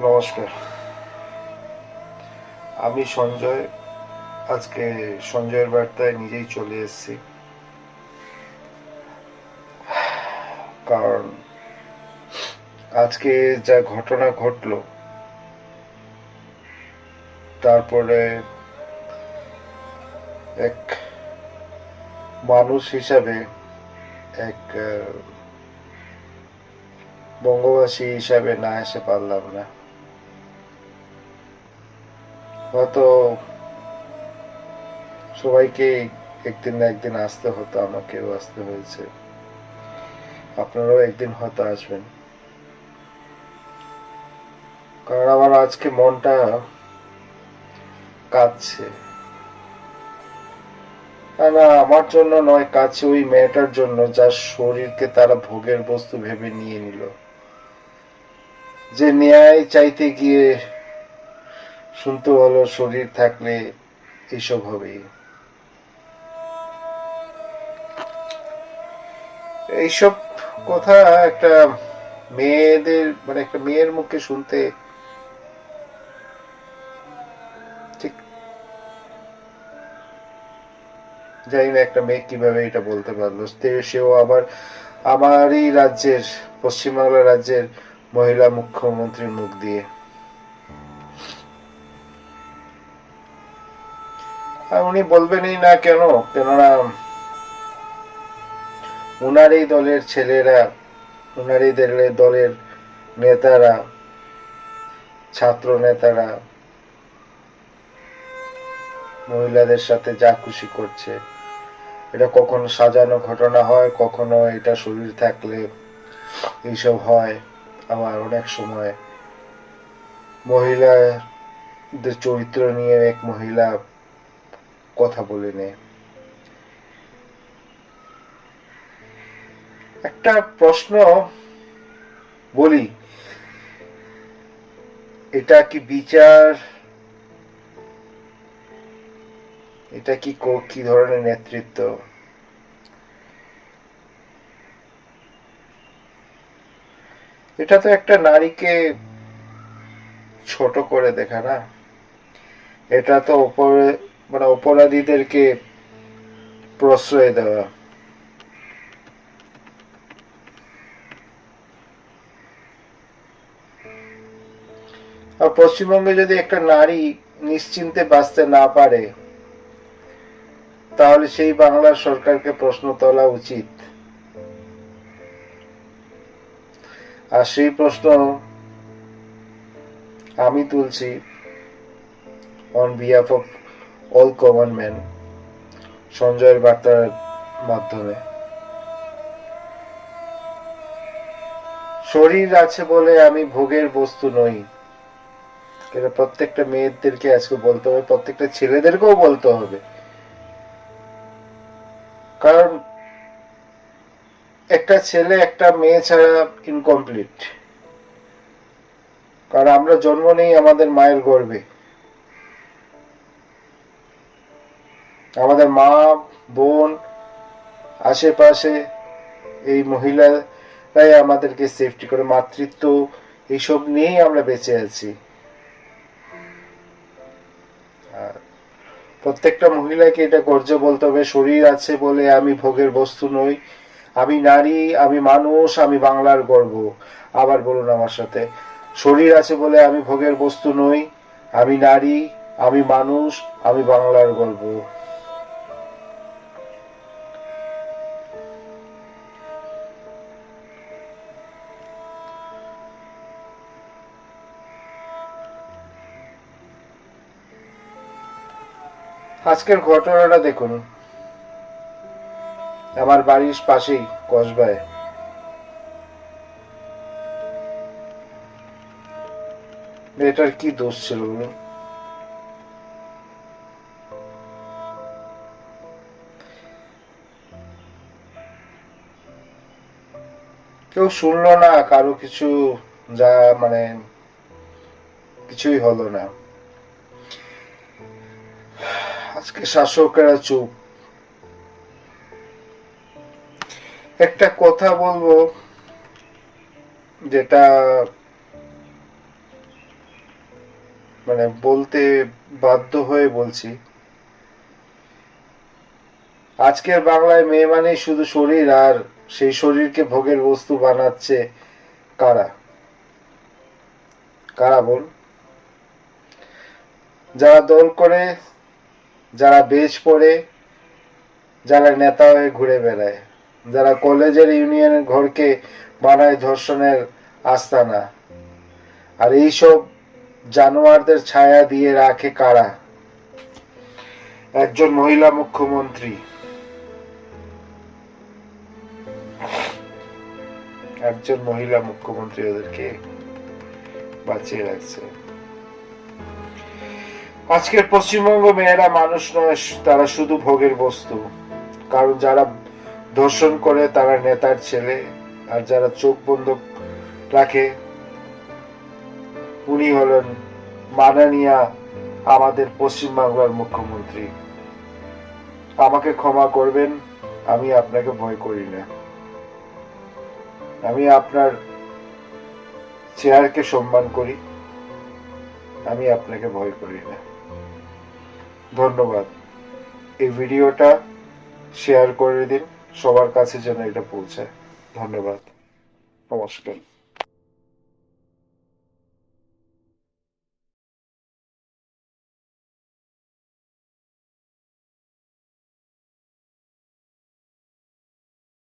নমস্কার। আমি সঞ্জয়, আজকে সঞ্জয়ের বার্তায় নিজেই চলে এসেছি। কারণ আজকে যা ঘটনা ঘটলো, তারপরে এক মানুষ হিসাবে, এক বঙ্গবাসী হিসাবে না এসে পারলাম না। হয়তো সবাইকে একদিন না একদিন আসতে হতো, আমাকেও আসতে হয়েছে। আপনারাও একদিন হয়তো আসবেন। কারণ আমার আজকে মনটা কাঁদছে। না আমার জন্য নয় কাছে ওই মেয়েটার জন্য যার শরীরকে তারা ভোগের বস্তু ভেবে নিয়ে নিল। যে ন্যায় চাইতে গিয়ে শুনতে ভালো, শরীর থাকলে এইসব হবে এইসব কথা একটা মেয়েদের মানে একটা মেয়ের মুখে শুনতে ঠিক জানি না একটা মেয়ে কীভাবে এটা বলতে পারল। সেও আবার আমারই রাজ্যের পশ্চিমবাংলা রাজ্যের মহিলা মুখ্যমন্ত্রীর মুখ দিয়ে উনি বলবেনই না কেন? কেননা উনার এই দলের ছেলেরা উনার এই দলের- দলের নেতারা, ছাত্র নেতারা মহিলাদের সাথে যা খুশি করছে। এটা কখনো সাজানো ঘটনা হয়, কখনো এটা শরীর থাকলে এইসব হয়। আবার অনেক সময় মহিলাদের চরিত্র নিয়ে এক মহিলা কথা বলে নেয় একটা প্রশ্ন বলি। এটা কি বিচার? এটা কি কি ধরনের নেতৃত্ব? এটা তো একটা নারীকে ছোট করে দেখা না। এটা তো উপরে মানে অপরাধীদেরকে প্রশ্রয় দেওয়া। আর পশ্চিমবঙ্গে যদি একটা নারী নিশ্চিন্তে বাঁচতে না পারে, তাহলে সেই বাংলার সরকারকে প্রশ্ন তোলা উচিত। আর সেই প্রশ্ন আমি তুলছি on behalf of all common man সঞ্জয়ের বার্তার মাধ্যমে। শরীর আছে বলে আমি ভোগের বস্তু নই। এটা প্রত্যেকটা মেয়েদেরকে আজকে বলতে হবে, প্রত্যেকটা ছেলেদেরকেও বলতে হবে। কারণ একটা ছেলে, একটা মেয়ে ছাড়া ইনকমপ্লিট কারণ আমরা জন্ম নেই আমাদের মায়ের গর্ভে। আমাদের মা, বোন, আশেপাশে এই মহিলারাই আমাদেরকে সেফটি করে, মাতৃত্ব এইসব নিয়েই আমরা বেঁচে আছি। প্রত্যেকটা মহিলাকে এটা গর্জে বলতে হবে, শরীর আছে বলে আমি ভোগের বস্তু নই। আমি নারী, আমি মানুষ, আমি বাংলার গর্ব। আবার বলুন আমার সাথে, শরীর আছে বলে আমি ভোগের বস্তু নই। আমি নারী, আমি মানুষ, আমি বাংলার গর্ব। আজকের ঘটনাটা দেখুন। আমার বাড়ির পাশেই, কসবায়। মেয়েটার কি দোষ ছিল বলুন? কেউ শুনলো না, কারও কিছু যা মানে কিছুই হলো না। আজকে শাসকরা চুপ। একটা কথা বলব, যেটা মানে বলতে বাধ্য হয়ে বলছি। আজকের বাংলায় মেয়ে মানে শুধু শরীর, আর সেই শরীরকে ভোগের বস্তু বানাচ্ছে কারা? কারা বল? যারা দল করে যারা বেশ পড়ে, যারা নেতা হয়ে ঘুরে বেড়ায়, যারা কলেজের ইউনিয়নের ঘরকে বানায় ধর্ষণের আস্তানা। আর এইসব জানোয়ারদের ছায়া দিয়ে রাখে কারা? একজন মহিলা মুখ্যমন্ত্রী। একজন মহিলা মুখ্যমন্ত্রী ওদেরকে বাঁচিয়ে রাখছে। আজকের পশ্চিমবঙ্গ মেয়েরা মানুষ নয় তারা শুধু ভোগের বস্তু। কারণ যারা ধর্ষণ করে, তারা নেতার ছেলে। আর যারা চোখ বন্ধ রাখে, উনি হলেন মাননীয়া আমাদের পশ্চিমবাংলার মুখ্যমন্ত্রী। আমাকে ক্ষমা করবেন, আমি আপনাকে ভয় করি না। আমি আপনার চেয়ারকে সম্মান করি, আমি আপনাকে ভয় করি না। ধন্যবাদ। এই ভিডিওটা শেয়ার করে দিন সবার কাছে যেন এটা পৌঁছায়। ধন্যবাদ। নমস্কার।